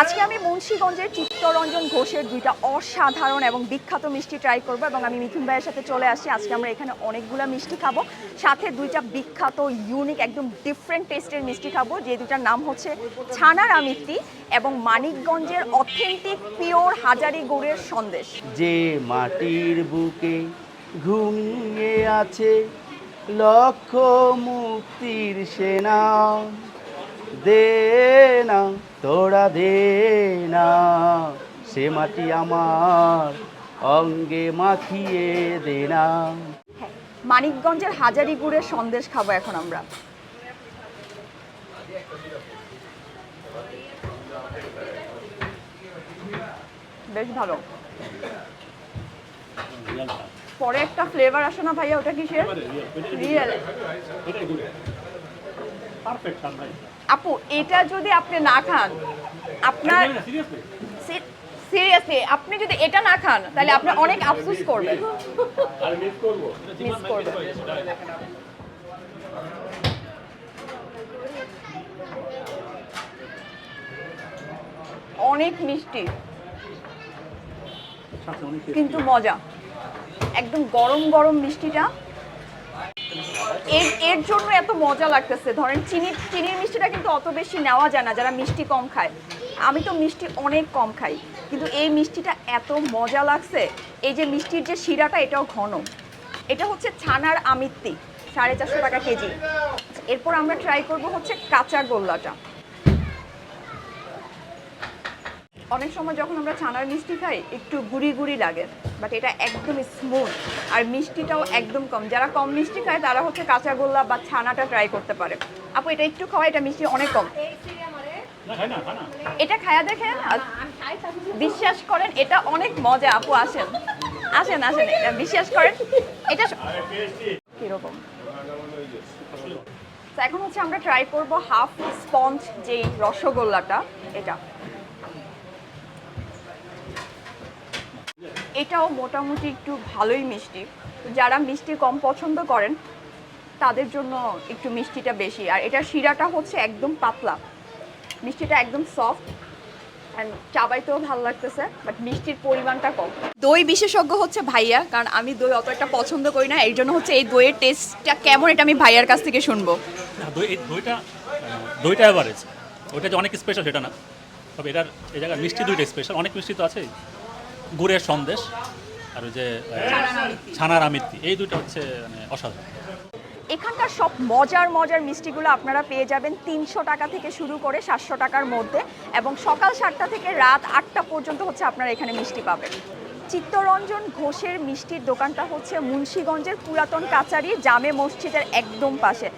আজকে আমি মুন্সীগঞ্জের চিত্তরঞ্জন ঘোষের দুইটা অসাধারণ এবং বিখ্যাত মিষ্টি ট্রাই করব এবং আমি মিথুন ভাইয়ের সাথে চলে আসছি। আজকে আমরা এখানে অনেকগুলো মিষ্টি খাব, সাথে দুইটা বিখ্যাত ইউনিক একদম ডিফারেন্ট টেস্টের মিষ্টি খাব, যে দুটার নাম হচ্ছে ছানার আমিত্তি এবং মানিকগঞ্জের অথেন্টিক পিওর হাজারি গুড়ের সন্দেশ। যে মাটির বুকে ঘুমিয়ে আছে লক্ষ মুক্তির সেনা। দে না তোরা দে না সে মাটি আমার অঙ্গে মাখিয়ে দে না হ্যাঁ মানিকগঞ্জের হাজারি গুড়ের সন্দেশ খাব এখন আমরা। বেশ ভালো। পরে একটা ফ্লেভার আসে না ভাইয়া, ওটা কিসের? রিয়েল পারফেক্ট আপু এটা যদি আপনি না খান আপনার সিরিয়াসলি আপনি যদি এটা না খান তাহলে আপনি অনেক আফসোস করবেন আর মিস করব? মিস করবেন অনেক মিষ্টি। কিন্তু মজা। একদম গরম গরম মিষ্টিটা। এর এর জন্য এত মজা লাগতেছে। ধরেন চিনি, চিনির মিষ্টিটা কিন্তু অত বেশি নেওয়া যায় না, যারা মিষ্টি কম খায়। আমি তো মিষ্টি অনেক কম খাই, কিন্তু এই মিষ্টিটা এত মজা লাগছে, এই যে মিষ্টির যে শিরাটা, এটাও ঘন। এটা হচ্ছে ছানার আমিত্তি, সাড়ে চারশো টাকা কেজি। এরপর আমরা ট্রাই করব হচ্ছে কাঁচা গোল্লাটা। অনেক সময় যখন আমরা ছানার মিষ্টি খাই একটু গুড়ি গুড়ি লাগে বাট এটা একদম স্মুথ আর মিষ্টিটাও একদম কম। যারা কম মিষ্টি খায় তারা হচ্ছে কাঁচা গোল্লা বা ছানাটা ট্রাই করতে পারে। আপু এটা একটু খাওয়া এটা মিষ্টি অনেক কম। এটা খায়া দেখেন বিশ্বাস করেন এটা অনেক মজা আপু আসেন। আসেন আসেন এটা বিশ্বাস করেন এটা কীরকম? তো এখন হচ্ছে আমরা ট্রাই করব হাফ স্পঞ্জ যেই রসগোল্লাটা এটা। এটাও মোটামুটি একটু ভালোই মিষ্টি। যারা মিষ্টি কম পছন্দ করেন, তাদের জন্য একটু মিষ্টিটা বেশি। আর এটার শিরাটা হচ্ছে একদম পাতলা। মিষ্টিটা একদম সফট চাবাইতেও ভালো লাগতেছে বাট মিষ্টির পরিমাণটা কম। দই বিশেষজ্ঞ হচ্ছে ভাইয়া, কারণ আমি দই অত একটা পছন্দ করি না। এই জন্য হচ্ছে এই দইয়ের টেস্টটা কেমন এটা আমি ভাইয়ার কাছ থেকে শুনব। দইটা দইটা অ্যাভারেজ ওইটা অনেক স্পেশাল সেটা না। তবে এটার, এই জায়গায় মিষ্টি দুইটা স্পেশাল অনেক মিষ্টি তো আছেই। গুড়ের সন্দেশ আর ওই যে ছানার আমিত্তি। এই দুইটা হচ্ছে মানে অসাধারণ। এখানকার সব মজার মজার মিষ্টিগুলো আপনারা পেয়ে যাবেন তিনশো টাকা থেকে শুরু করে সাতশো টাকার মধ্যে এবং সকাল সাতটা থেকে রাত আটটা পর্যন্ত হচ্ছে আপনারা এখানে মিষ্টি পাবেন। চিত্তরঞ্জন ঘোষের মিষ্টির দোকানটা হচ্ছে মুন্সীগঞ্জের পুরাতন কাচারি জামে মসজিদের একদম পাশে।